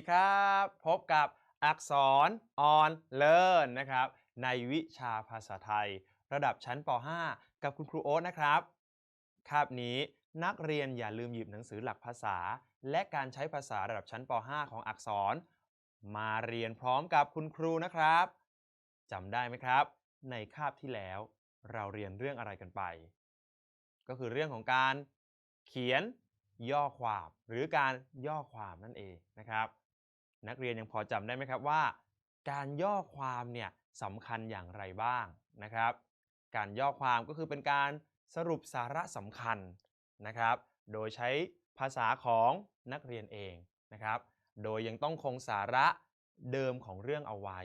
สวัสดีครับ พบกับอักษร on learn นะครับ ในวิชาภาษาไทย ระดับชั้นป .5 กับคุณครูโอ๊ตนะครับคาบนี้นักเรียนอย่าลืมหยิบหนังสือหลักภาษา และการใช้ภาษาระดับชั้นป .5 ของอักษร มาเรียนพร้อมกับคุณครูนะครับจำได้ไหมครับ ในคาบที่แล้ว เราเรียนเรื่องอะไรกันไป ก็คือเรื่องของการเขียนย่อความหรือการย่อความนั่นเองนะครับ นักเรียนยังพอจำได้ไหมครับว่า การย่อความเนี่ยสำคัญอย่างไรบ้างนะครับ การย่อความก็คือเป็นการสรุปสาระสำคัญนะครับ โดยใช้ภาษาของนักเรียนเองนะครับ โดยยังต้องคงสาระเดิมของเรื่องเอาไว้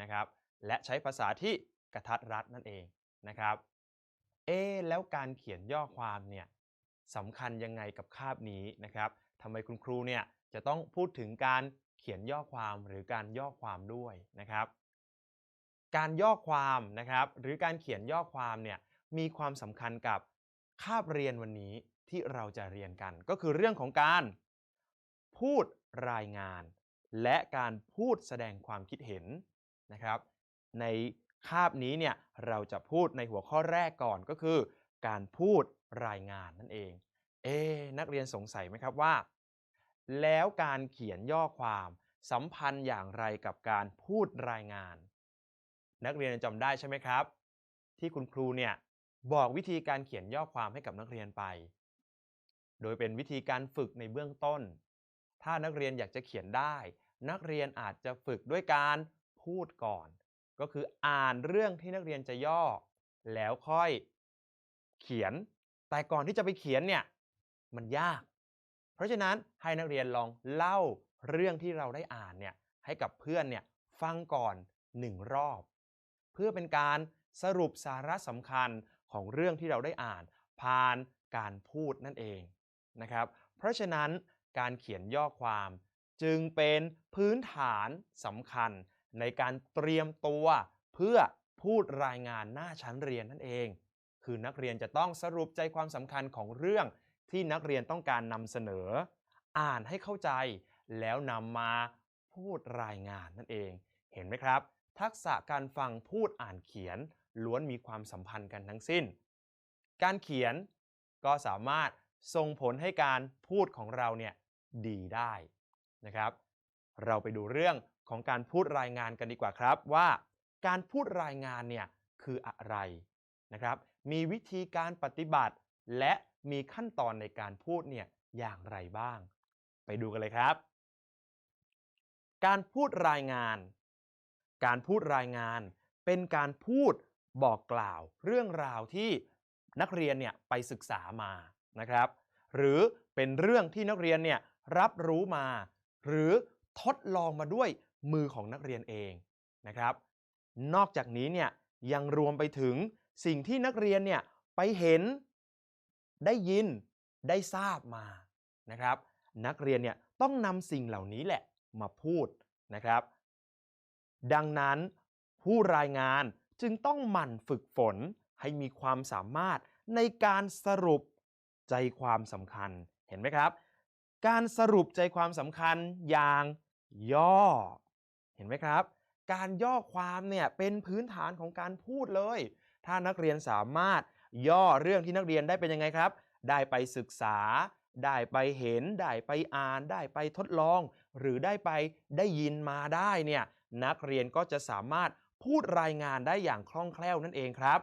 นะครับ และใช้ภาษาที่กระทัดรัดนั่นเองนะครับ เอ๊แล้วการเขียนย่อความเนี่ยสำคัญยังไงกับคาบนี้นะครับทำไมคุณครูเนี่ยจะต้องพูดถึงการ เขียนย่อความหรือการย่อความด้วยนะครับ การย่อความนะครับ หรือการเขียนย่อความเนี่ยมีความสำคัญกับคาบเรียนวันนี้ที่เราจะเรียนกัน ก็คือเรื่องของการพูดรายงาน และการพูดแสดงความคิดเห็นนะครับ ในคาบนี้เนี่ยเราจะพูดในหัวข้อแรกก่อนก็คือ การพูดรายงานนั่นเอง เอ๊นักเรียนสงสัยไหมครับว่า แล้วการเขียนย่อความสัมพันธ์อย่างไรกับการพูดรายงาน นักเรียนจำได้ใช่ไหมครับ ที่คุณครูเนี่ยบอกวิธีการเขียนย่อความให้กับนักเรียนไป โดยเป็นวิธีการฝึกในเบื้องต้น ถ้านักเรียนอยากจะเขียนได้ นักเรียนอาจจะฝึกด้วยการพูดก่อน ก็คืออ่านเรื่องที่นักเรียนจะย่อ แล้วค่อยเขียน แต่ก่อนที่จะไปเขียนเนี่ยมันยาก เพราะฉะนั้นให้นักเรียนลองเล่าเรื่องที่เราได้อ่านเนี่ยให้กับเพื่อนเนี่ยฟังก่อนหนึ่งรอบ เพื่อเป็นการสรุปสาระสำคัญของเรื่องที่เราได้อ่าน ผ่านการพูดนั่นเองนะครับ เพราะฉะนั้นการเขียนย่อความจึงเป็นพื้นฐานสำคัญในการเตรียมตัวเพื่อพูดรายงานหน้าชั้นเรียนนั่นเอง คือนักเรียนจะต้องสรุปใจความสำคัญของเรื่อง ที่นักเรียนต้องการนำเสนอ อ่านให้เข้าใจ แล้วนำมาพูดรายงานนั่นเอง เห็นไหมครับ ทักษะการฟังพูดอ่านเขียน ล้วนมีความสัมพันธ์กันทั้งสิ้น การเขียนก็สามารถส่งผลให้การพูดของเราเนี่ยดีได้นะครับ เราไปดูเรื่องของการพูดรายงานกันดีกว่าครับว่า การพูดรายงานเนี่ยคืออะไรนะครับ มีวิธีการปฏิบัติ และมีขั้นตอนในการพูดเนี่ยอย่างไรบ้าง ไปดูกันเลยครับ การพูดรายงาน การพูดรายงาน เป็นการพูดบอกกล่าว เรื่องราวที่นักเรียนเนี่ยไปศึกษามานะครับ หรือเป็นเรื่องที่นักเรียนเนี่ยรับรู้มา หรือทดลองมาด้วยมือของนักเรียนเองนะครับ นอกจากนี้เนี่ยยังรวมไปถึงสิ่งที่นักเรียนเนี่ยไปเห็น ได้ยินได้ทราบมานะครับ นักเรียนเนี่ยต้องนำสิ่งเหล่านี้แหละมาพูดนะครับ ดังนั้นผู้รายงานจึงต้องหมั่นฝึกฝนให้มีความสามารถในการสรุปใจความสำคัญเห็นไหมครับ การสรุปใจความสำคัญอย่างย่อ เห็นไหมครับ การย่อความเนี่ยเป็นพื้นฐานของการพูดเลย ถ้านักเรียนสามารถ ย่อเรื่องที่นักเรียนได้เป็นยังไงครับ ได้ไปศึกษา ได้ไปเห็น ได้ไปอ่าน ได้ไปทดลอง หรือได้ไปได้ยินมาได้เนี่ยนักเรียนก็จะสามารถพูดรายงานได้อย่างคล่องแคล่วนั่นเองครับ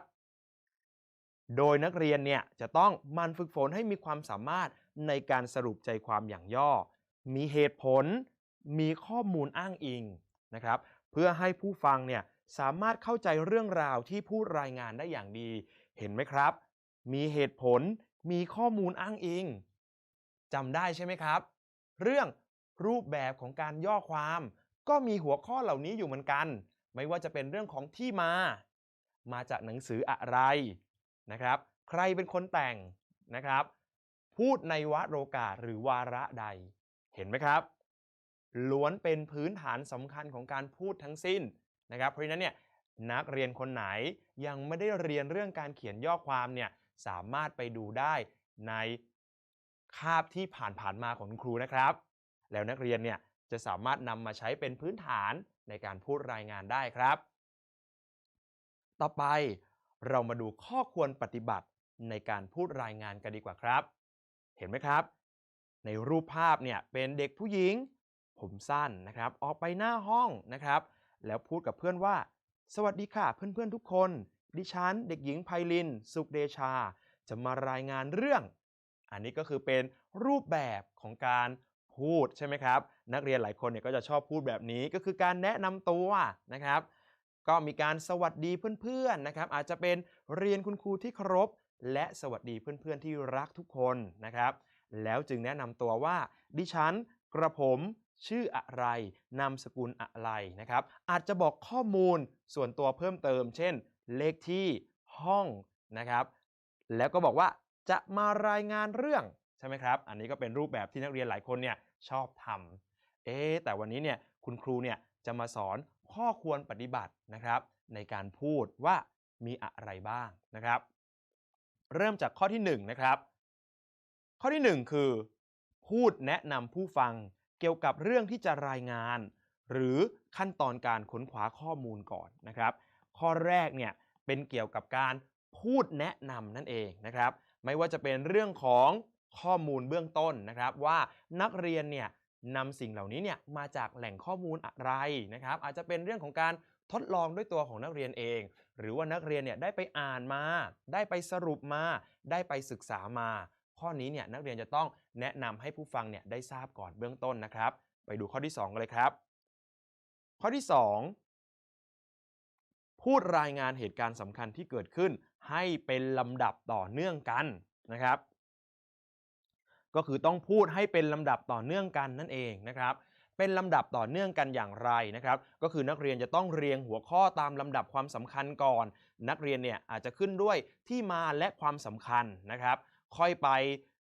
โดยนักเรียนเนี่ยจะต้องมันฝึกฝนให้มีความสามารถในการสรุปใจความอย่างย่อ มีเหตุผล มีข้อมูลอ้างอิงนะครับ เพื่อให้ผู้ฟังเนี่ยสามารถเข้าใจเรื่องราวที่พูดรายงานได้อย่างดี เห็นไหมครับ มีเหตุผลมีข้อมูลอ้างอิงจำได้ใช่ไหมครับ เรื่องรูปแบบของการย่อความ ก็มีหัวข้อเหล่านี้อยู่เหมือนกัน ไม่ว่าจะเป็นเรื่องของที่มา มาจากหนังสืออะไรนะครับ ใครเป็นคนแต่งนะครับ พูดในวโรกาสหรือวาระใด เห็นไหมครับล้วนเป็นพื้นฐานสำคัญของการพูดทั้งสิ้นนะครับ เพราะฉะนั้นเนี่ย นักเรียนคนไหนยังไม่ได้เรียนเรื่องการเขียนย่อความเนี่ยสามารถไปดูได้ในคาบที่ผ่านๆมาของคุณครูนะครับ แล้วนักเรียนเนี่ยจะสามารถนำมาใช้เป็นพื้นฐานในการพูดรายงานได้ครับ ต่อไปเรามาดูข้อควรปฏิบัติในการพูดรายงานกันดีกว่าครับ เห็นไหมครับ ในรูปภาพเนี่ยเป็นเด็กผู้หญิง ผมสั้นนะครับ ออกไปหน้าห้องนะครับ แล้วพูดกับเพื่อนว่า สวัสดีค่ะเพื่อนๆทุกคน ดิฉันเด็กหญิงไพลิน สุขเดชา จะมารายงานเรื่อง อันนี้ก็คือเป็นรูปแบบของการพูดใช่ไหมครับ นักเรียนหลายคนเนี่ยก็จะชอบพูดแบบนี้ก็คือการแนะนำตัวนะครับ ก็มีการสวัสดีเพื่อนๆนะครับ อาจจะเป็นเรียนคุณครูที่เคารพและสวัสดีเพื่อนๆที่รักทุกคนนะครับ แล้วจึงแนะนำตัวว่า ดิฉันกระผม ชื่ออะไร นามสกุลอะไรนะครับ อาจจะบอกข้อมูลส่วนตัวเพิ่มเติม เช่น เลขที่ห้องนะครับ แล้วก็บอกว่าจะมารายงานเรื่องใช่ไหมครับ อันนี้ก็เป็นรูปแบบที่นักเรียนหลายคนเนี่ยชอบทำเอ๊แต่วันนี้เนี่ยคุณครูเนี่ยจะมาสอนข้อควรปฏิบัตินะครับ ในการพูดว่ามีอะไรบ้างนะครับ เริ่มจากข้อที่1นะครับ ข้อที่ 1 คือ พูดแนะนำผู้ฟัง เกี่ยวกับเรื่องที่จะรายงาน หรือขั้นตอนการค้นคว้าข้อมูลก่อนนะครับ ข้อแรกเนี่ยเป็นเกี่ยวกับการพูดแนะนำนั่นเองนะครับ ไม่ว่าจะเป็นเรื่องของข้อมูลเบื้องต้นนะครับ ว่านักเรียนเนี่ยนำสิ่งเหล่านี้เนี่ยมาจากแหล่งข้อมูลอะไรนะครับ อาจจะเป็นเรื่องของการทดลองด้วยตัวของนักเรียนเอง หรือว่านักเรียนเนี่ยได้ไปอ่านมา ได้ไปสรุปมา ได้ไปศึกษามา ข้อนี้เนี่ยนักเรียนจะต้องแนะนำให้ผู้ฟังเนี่ยได้ทราบก่อนเบื้องต้นนะครับ ไปดูข้อที่ 2 กันเลยครับ ข้อที่ 2 พูดรายงานเหตุการณ์สำคัญที่เกิดขึ้น ให้เป็นลำดับต่อเนื่องกันนะครับ ก็คือต้องพูดให้เป็นลำดับต่อเนื่องกันนั่นเองนะครับเป็นลำดับต่อเนื่องกันอย่างไรนะครับ ก็คือนักเรียนจะต้องเรียงหัวข้อตามลำดับความสำคัญก่อน นักเรียนเนี่ยอาจจะขึ้นด้วยที่มาและความสำคัญนะครับ ค่อยไป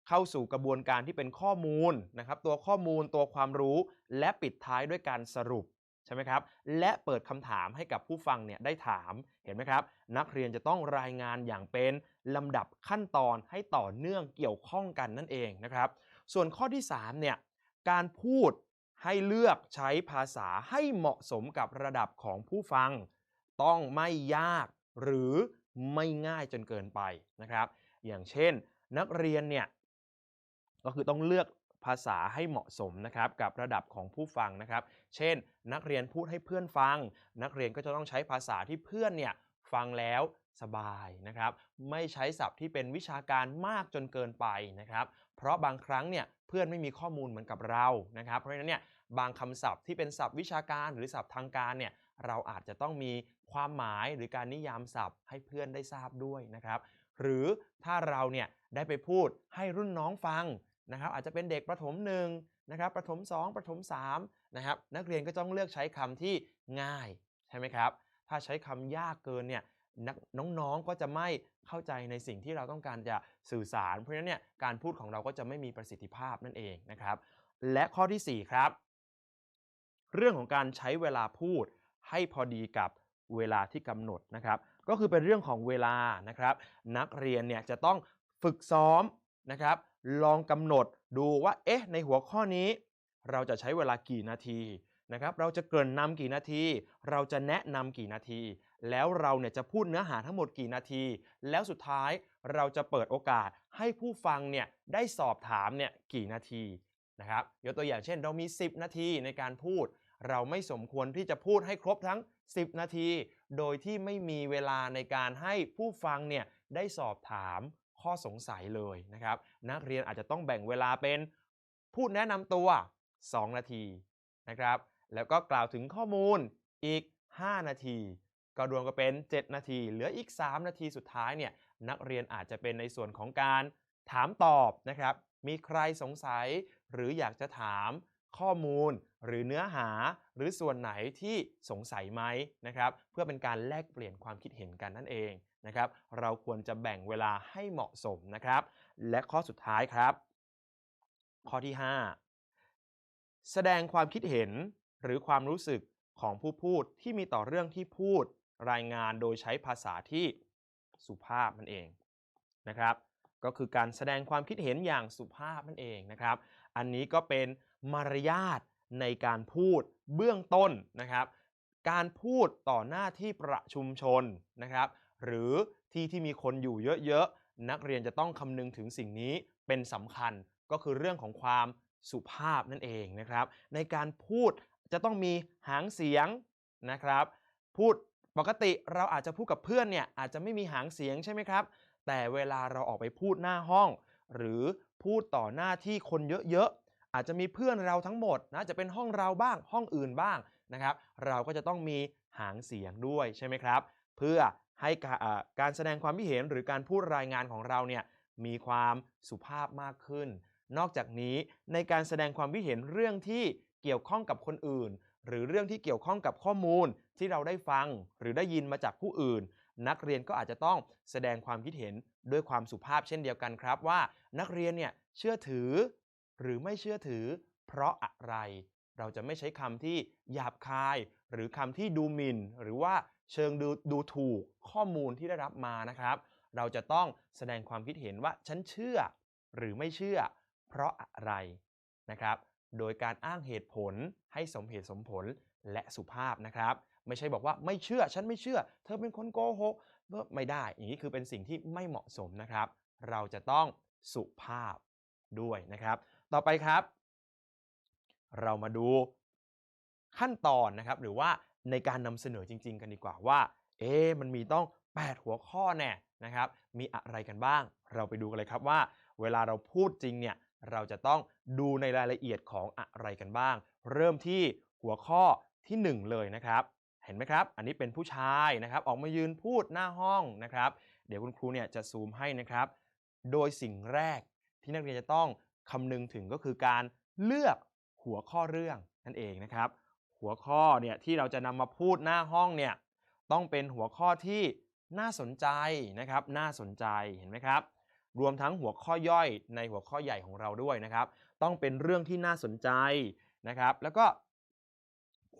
เข้าสู่กระบวนการที่เป็นข้อมูลนะครับตัวข้อมูลตัวความรู้และปิดท้ายด้วยการสรุปใช่ไหมครับและเปิดคำถามให้กับผู้ฟังเนี่ยได้ถามเห็นไหมครับ นักเรียนจะต้องรายงานอย่างเป็นลำดับขั้นตอนให้ต่อเนื่องเกี่ยวข้องกันนั่นเองนะครับ ส่วนข้อที่3เนี่ยการพูดให้เลือกใช้ภาษาให้เหมาะสมกับระดับของผู้ฟัง ต้องไม่ยากหรือไม่ง่ายจนเกินไปนะครับ อย่างเช่น นักเรียนเนี่ยก็คือต้องเลือกภาษาให้เหมาะสมนะครับกับระดับของผู้ฟังนะครับ เช่น นักเรียนพูดให้เพื่อนฟัง นักเรียนก็จะต้องใช้ภาษาที่เพื่อนเนี่ยฟังแล้วสบายนะครับ ไม่ใช้ศัพท์ที่เป็นวิชาการมากจนเกินไปนะครับ เพราะบางครั้งเนี่ยเพื่อนไม่มีข้อมูลเหมือนกับเรานะครับ เพราะฉะนั้นเนี่ยบางคำศัพท์ที่เป็นศัพท์วิชาการหรือศัพท์ทางการเนี่ยเราอาจจะต้องมีความหมายหรือการนิยามศัพท์ให้เพื่อนได้ทราบด้วยนะครับ หรือถ้าเราเนี่ย ได้ไปพูดให้รุ่นน้องฟังนะครับ อาจจะเป็นเด็กประถมหนึ่งนะครับประถม 2 ประถม3นะครับนักเรียนก็ต้องเลือกใช้คำที่ง่ายใช่ไหมครับ ถ้าใช้คำยากเกินเนี่ยน้องๆก็จะไม่เข้าใจในสิ่งที่เราต้องการจะสื่อสาร เพราะฉะนั้นเนี่ยการพูดของเราก็จะไม่มีประสิทธิภาพนั่นเองนะครับ และข้อที่ 4 ครับ เรื่องของการใช้เวลาพูดให้พอดีกับเวลาที่กำหนดนะครับ ก็คือเป็นเรื่องของเวลานะครับ นักเรียนเนี่ยจะต้อง ฝึกซ้อมนะครับ ลองกำหนดดูว่า เอ๊ะ ในหัวข้อนี้ เราจะใช้เวลากี่นาทีนะครับ เราจะเกริ่นนำกี่นาที เราจะแนะนำกี่นาที แล้วเราเนี่ยจะพูดเนื้อหาทั้งหมดกี่นาที แล้วสุดท้ายเราจะเปิดโอกาสให้ผู้ฟังเนี่ยได้สอบถามเนี่ยกี่นาทีนะครับ ยกตัวอย่างเช่น เรามี 10 นาทีในการพูด เราไม่สมควรที่จะพูดให้ครบทั้ง 10 นาที โดยที่ไม่มีเวลาในการให้ผู้ฟังเนี่ยได้สอบถาม ข้อสงสัยเลยนะครับ นักเรียนอาจจะต้องแบ่งเวลาเป็นพูดแนะนำตัว 2 นาทีนะครับ แล้วก็กล่าวถึงข้อมูลอีก 5 นาที ก็รวมกันเป็น 7 นาที เหลืออีก 3 นาทีสุดท้ายเนี่ยนักเรียนอาจจะเป็นในส่วนของการถามตอบนะครับ มีใครสงสัยหรืออยากจะถาม ข้อมูลหรือเนื้อหาหรือส่วนไหนที่สงสัยไหมนะครับเพื่อเป็นการแลกเปลี่ยนความคิดเห็นกันนั่นเองนะครับเราควรจะแบ่งเวลาให้เหมาะสมนะครับ และข้อสุดท้ายครับ ข้อที่ 5 แสดงความคิดเห็นหรือความรู้สึกของผู้พูดที่มีต่อเรื่องที่พูดรายงานโดยใช้ภาษาที่สุภาพนั่นเองนะครับ ก็คือการแสดงความคิดเห็นอย่างสุภาพนั่นเองนะครับ อันนี้ก็เป็น มารยาทในการพูดเบื้องต้นนะครับ การพูดต่อหน้าที่ประชุมชนนะครับ หรือที่ที่มีคนอยู่เยอะๆ นักเรียนจะต้องคำนึงถึงสิ่งนี้เป็นสำคัญก็คือเรื่องของความสุภาพนั่นเองนะครับ ในการพูดจะต้องมีหางเสียงนะครับ พูดปกติเราอาจจะพูดกับเพื่อนเนี่ยอาจจะไม่มีหางเสียงใช่ไหมครับ แต่เวลาเราออกไปพูดหน้าห้อง หรือพูดต่อหน้าที่คนเยอะๆ อาจจะมีเพื่อนเราทั้งหมดนะจะเป็นห้องเราบ้างห้องอื่นบ้างนะครับ เราก็จะต้องมีหางเสียงด้วยใช่ไหมครับ เพื่อให้กาอ่าการแสดงความคิดเห็นหรือการพูดรายงานของเราเนี่ยมีความสุภาพมากขึ้น นอกจากนี้ในการแสดงความคิดเห็นเรื่องที่เกี่ยวข้องกับคนอื่น หรือเรื่องที่เกี่ยวข้องกับข้อมูลที่เราได้ฟังหรือได้ยินมาจากผู้อื่น นักเรียนก็อาจจะต้องแสดงความคิดเห็นด้วยความสุภาพเช่นเดียวกันครับว่า นักเรียนเนี่ยเชื่อถือ หรือไม่เชื่อถือ เพราะอะไร เราจะไม่ใช้คำที่หยาบคาย หรือคำที่ดูหมิ่น หรือว่าเชิงดูดูถูกข้อมูลที่ได้รับมานะครับ เราจะต้องแสดงความคิดเห็นว่าฉันเชื่อ หรือไม่เชื่อ เพราะอะไรนะครับ โดยการอ้างเหตุผลให้สมเหตุสมผลและสุภาพนะครับ ไม่ใช่บอกว่าไม่เชื่อฉันไม่เชื่อ เธอเป็นคนโกหกไม่ได้ อย่างนี้คือเป็นสิ่งที่ไม่เหมาะสมนะครับ เราจะต้องสุภาพด้วยนะครับ ต่อไปครับ เรามาดูขั้นตอนนะครับ หรือว่าในการนำเสนอจริง ๆ กันดีกว่าว่า เอ๊มันมีต้อง 8 หัวข้อแน่นะครับ มีอะไรกันบ้าง เราไปดูกันเลยครับว่า เวลาเราพูดจริงเนี่ยเราจะต้องดูในรายละเอียดของอะไรกันบ้าง เริ่มที่หัวข้อที่ 1 เลยนะครับ เห็นไหมครับ อันนี้เป็นผู้ชายนะครับ ออกมายืนพูดหน้าห้องนะครับ เดี๋ยวคุณครูเนี่ยจะซูมให้นะครับ โดยสิ่งแรกที่นักเรียนจะต้อง คำนึงถึงก็คือการเลือกหัวข้อเรื่องนั่นเองนะครับ หัวข้อเนี่ยที่เราจะนำมาพูดหน้าห้องเนี่ยต้องเป็นหัวข้อที่น่าสนใจนะครับ น่าสนใจเห็นไหมครับ รวมทั้งหัวข้อย่อยในหัวข้อใหญ่ของเราด้วยนะครับ ต้องเป็นเรื่องที่น่าสนใจนะครับ แล้วก็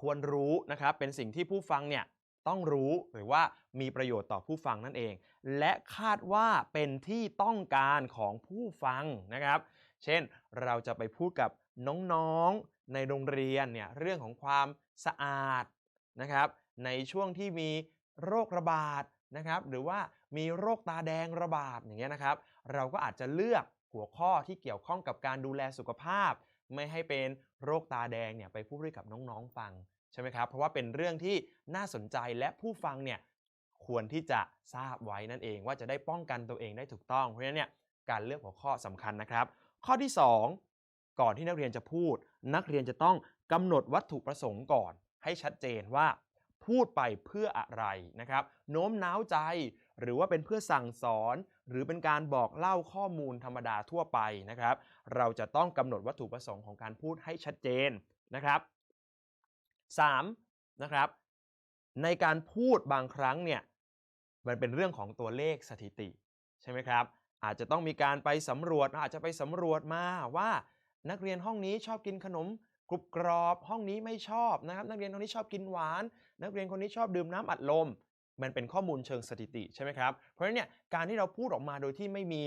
ควรรู้นะครับเป็นสิ่งที่ผู้ฟังเนี่ยต้องรู้หรือว่ามีประโยชน์ต่อผู้ฟังนั่นเอง และคาดว่าเป็นที่ต้องการของผู้ฟังนะครับ เช่น เราจะไปพูดกับน้องๆในโรงเรียนเนี่ยเรื่องของความสะอาดนะครับในช่วงที่มีโรคระบาดนะครับหรือว่ามีโรคตาแดงระบาดอย่างเงี้ยนะครับ เราก็อาจจะเลือกหัวข้อที่เกี่ยวข้องกับการดูแลสุขภาพ ไม่ให้เป็นโรคตาแดงเนี่ยไปพูดให้กับน้องๆฟังใช่ไหมครับเพราะว่าเป็นเรื่องที่น่าสนใจและผู้ฟังเนี่ยควรที่จะทราบไว้นั่นเองว่าจะได้ป้องกันตัวเองได้ถูกต้อง เพราะฉะนั้นเนี่ยการเลือกหัวข้อสำคัญนะครับ ข้อที่ 2 ก่อนที่นักเรียนจะพูด นักเรียนจะต้องกำหนดวัตถุประสงค์ก่อน ให้ชัดเจนว่า พูดไปเพื่ออะไรนะครับ โน้มน้าวใจ หรือว่าเป็นเพื่อสั่งสอน หรือเป็นการบอกเล่าข้อมูลธรรมดาทั่วไปนะครับ เราจะต้องกำหนดวัตถุประสงค์ของการพูดให้ชัดเจนนะครับ 3. นะครับในการพูดบางครั้งเนี่ยมันเป็นเรื่องของตัวเลขสถิติใช่ไหมครับ อาจจะต้องมีการไปสำรวจอาจจะไปสำรวจมาว่านักเรียนห้องนี้ชอบกินขนมกรุบกรอบห้องนี้ไม่ชอบนะครับ นักเรียนห้องนี้ชอบกินหวาน นักเรียนคนนี้ชอบดื่มน้ำอัดลม มันเป็นข้อมูลเชิงสถิติใช่ไหมครับ เพราะฉะนั้นเนี่ยการที่เราพูดออกมาโดยที่ไม่มี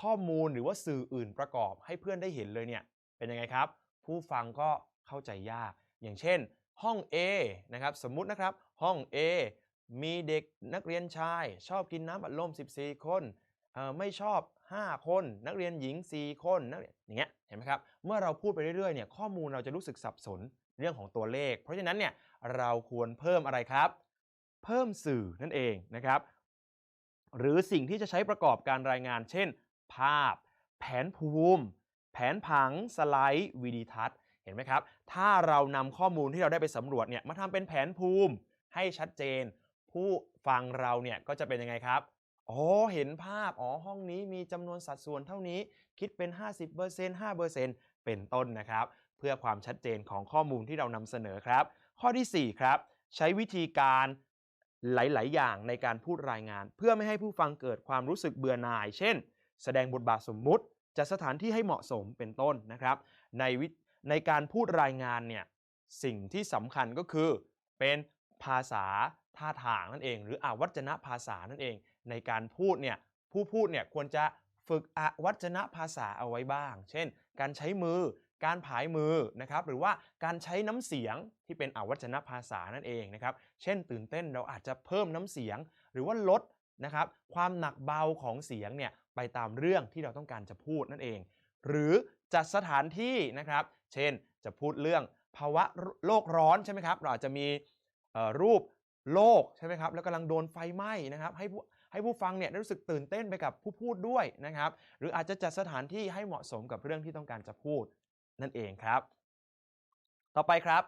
ข้อมูลหรือว่าสื่ออื่นประกอบให้เพื่อนได้เห็นเลยเนี่ยเป็นยังไงครับ ผู้ฟังก็เข้าใจยาก อย่างเช่น ห้อง A นะครับสมมุตินะครับห้อง A มีเด็กนักเรียนชาย ชอบกินน้ำอัดลม 14 คน ไม่ชอบ 5 คน นักเรียนหญิง 4 คนนักเรียนอย่างเงี้ยเห็นไหมครับเมื่อเราพูดไปเรื่อยๆเนี่ยข้อมูลเราจะรู้สึกสับสนเรื่องของตัวเลข เพราะฉะนั้นเนี่ยเราควรเพิ่มอะไรครับ เพิ่มสื่อนั่นเองนะครับ หรือสิ่งที่จะใช้ประกอบการรายงาน เช่น ภาพ แผนภูมิ แผนผังสไลด์วิดีทัศน์เห็นไหมครับ ถ้าเรานำข้อมูลที่เราได้ไปสำรวจเนี่ยมาทำเป็นแผนภูมิให้ชัดเจน ผู้ฟังเราเนี่ยก็จะเป็นยังไงครับ อ๋อเห็นภาพอ๋อห้องนี้มีจำนวนสัดส่วนเท่านี้คิดเป็น 50% 5%เป็นต้นนะครับ เพื่อความชัดเจนของข้อมูลที่เรานำเสนอครับ ข้อทีสี่ 4 ครับ ใช้วิธีการหลาย ๆ อย่างในการพูดรายงาน เพื่อไม่ให้ผู้ฟังเกิดความรู้สึกเบื่อหน่าย เช่น แสดงบทบาทสมมุติจัดสถานที่ให้เหมาะสมเป็นต้นนะครับ ในวิในการพูดรายงานเนี่ยสิ่งที่สำคัญก็คือเป็นภาษาท่าทางนั่นเอง หรืออาวัจนภาษานั่นเอง ในการพูดเนี่ยผู้พูดเนี่ยควรจะฝึกอวัจนภาษาเอาไว้บ้าง เช่น การใช้มือ การผายมือนะครับ หรือว่าการใช้น้ำเสียงที่เป็นอวัจนภาษานั่นเองนะครับ เช่น ตื่นเต้นเราอาจจะเพิ่มน้ำเสียง หรือว่าลดนะครับความหนักเบาของเสียงเนี่ยไปตามเรื่องที่เราต้องการจะพูดนั่นเอง หรือจัดสถานที่นะครับ เช่น จะพูดเรื่องภาวะโลกร้อนใช่ไหมครับ เราอาจจะมีรูปโลกใช่ไหมครับ แล้วกำลังโดนไฟไหม้นะครับ ให้ ให้ผู้ฟังเนี่ยได้รู้สึกตื่นเต้นไปกับผู้พูดด้วยนะครับ หรืออาจจะจัดสถานที่ให้เหมาะสมกับเรื่องที่ต้องการจะพูดนั่นเองครับ ต่อไปครับ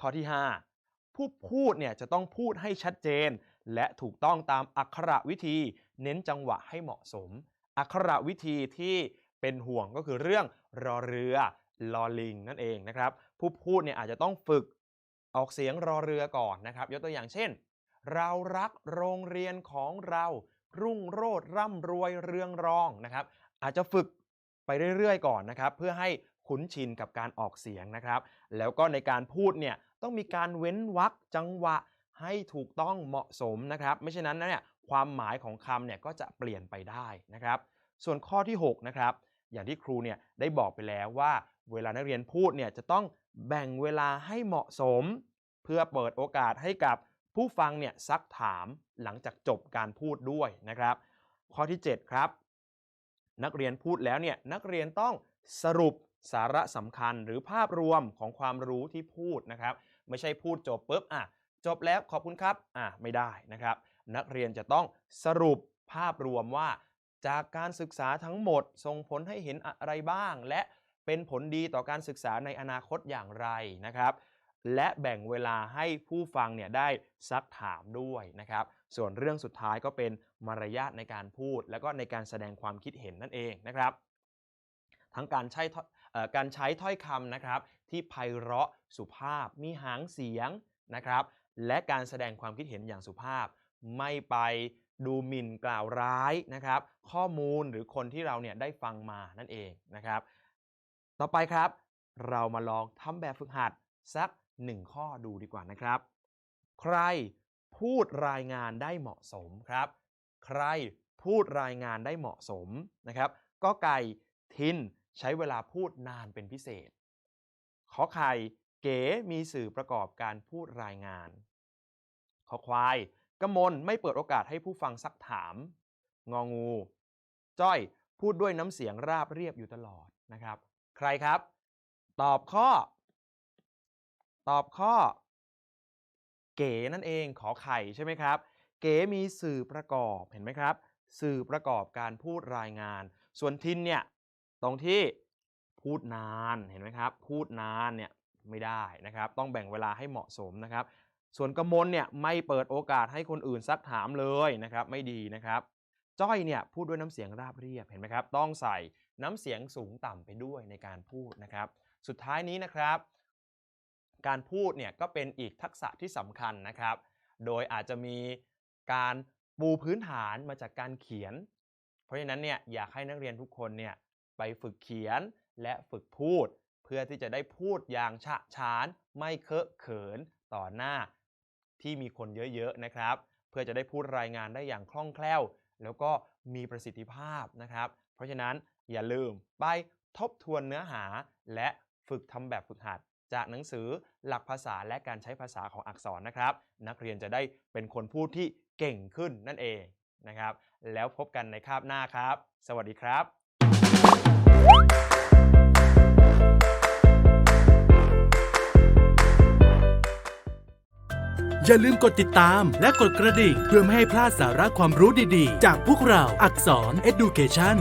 ข้อที่ 5 ผู้พูดเนี่ยจะต้องพูดให้ชัดเจน และถูกต้องตามอักขระวิธี เน้นจังหวะให้เหมาะสม อักขระวิธีที่เป็นห่วงก็คือเรื่องรอเรือลอลิงนั่นเองนะครับ ผู้พูดเนี่ยอาจจะต้องฝึกออกเสียงรอเรือก่อนนะครับ ยกตัวอย่างเช่น เรารักโรงเรียนของเรารุ่งโรจน์ร่ำรวยเรืองรองนะครับ อาจจะฝึกไปเรื่อยๆ ก่อนนะครับ เพื่อให้คุ้นชินกับการออกเสียงนะครับ แล้วก็ในการพูดเนี่ยต้องมีการเว้นวรรคจังหวะให้ถูกต้องเหมาะสมนะครับ ไม่เช่นนั้นเนี่ยความหมายของคำเนี่ยก็จะเปลี่ยนไปได้นะครับ ส่วนข้อที่6นะครับอย่างที่ครูเนี่ยได้บอกไปแล้วว่า เวลานักเรียนพูดเนี่ยจะต้องแบ่งเวลาให้เหมาะสม เพื่อเปิดโอกาสให้กับ ผู้ฟังเนี่ยซักถามหลังจากจบการพูดด้วยนะครับ ข้อที่ 7 ครับ นักเรียนพูดแล้วเนี่ยนักเรียนต้องสรุปสาระสำคัญหรือภาพรวมของความรู้ที่พูดนะครับ ไม่ใช่พูดจบปุ๊บอะจบแล้วขอบคุณครับอะไม่ได้นะครับ นักเรียนจะต้องสรุปภาพรวมว่า จากการศึกษาทั้งหมดส่งผลให้เห็นอะไรบ้าง และเป็นผลดีต่อการศึกษาในอนาคตอย่างไรนะครับ และแบ่งเวลาให้ผู้ฟังเนี่ยได้ซักถามด้วยนะครับ ส่วนเรื่องสุดท้ายก็เป็นมารยาทในการพูด แล้วก็ในการแสดงความคิดเห็นนั่นเองนะครับ ทั้งการใช้การใช้ถ้อยคำนะครับ ที่ไพเราะสุภาพมีหางเสียงนะครับ และการแสดงความคิดเห็นอย่างสุภาพ ไม่ไปดูหมิ่นกล่าวร้ายนะครับ ข้อมูลหรือคนที่เราเนี่ยได้ฟังมานั่นเองนะครับ ต่อไปครับ เรามาลองทำแบบฝึกหัดสัก 1 ข้อดูดีกว่านะครับ ใครพูดรายงานได้เหมาะสมครับ ใครพูดรายงานได้เหมาะสมนะครับก็ไก่ทินใช้เวลาพูดนานเป็นพิเศษ ขอไข่เก๋มีสื่อประกอบการพูดรายงาน ขอควายกมลไม่เปิดโอกาสให้ผู้ฟังซักถาม งองู จ้อยพูดด้วยน้ำเสียงราบเรียบอยู่ตลอดนะครับ ใครครับ ตอบข้อ ตอบข้อ เก๋นั่นเองขอไข่ใช่ไหมครับ เก๋มีสื่อประกอบเห็นไหมครับ สื่อประกอบการพูดรายงาน ส่วนทินเนี่ยตรงที่พูดนานเห็นไหมครับ พูดนานเนี่ยไม่ได้นะครับ ต้องแบ่งเวลาให้เหมาะสมนะครับ ส่วนกมลเนี่ยไม่เปิดโอกาสให้คนอื่นซักถามเลยนะครับ ไม่ดีนะครับจ้อยเนี่ยพูดด้วยน้ำเสียงราบเรียบเห็นไหมครับ ต้องใส่น้ำเสียงสูงต่ำไปด้วยในการพูดนะครับ สุดท้ายนี้นะครับ การพูดเนี่ยก็เป็นอีกทักษะที่สำคัญนะครับ โดยอาจจะมีการปูพื้นฐานมาจากการเขียน เพราะฉะนั้นเนี่ยอยากให้นักเรียนทุกคนเนี่ยไปฝึกเขียนและฝึกพูด เพื่อที่จะได้พูดอย่างฉะฉาน ไม่เคอะเขินต่อหน้าที่มีคนเยอะๆนะครับ เพื่อจะได้พูดรายงานได้อย่างคล่องแคล่ว แล้วก็มีประสิทธิภาพนะครับ เพราะฉะนั้นอย่าลืมไปทบทวนเนื้อหาและฝึกทำแบบฝึกหัด จากหนังสือหลักภาษาและการใช้ภาษาของอักษรนะครับ นักเรียนจะได้เป็นคนพูดที่เก่งขึ้นนั่นเองนะครับ แล้วพบกันในคาบหน้าครับ สวัสดีครับอย่าลืมกดติดตามและกดกระดิ่งเพื่อไม่ให้พลาดสาระความรู้ดีๆ จากพวกเราอักษร Education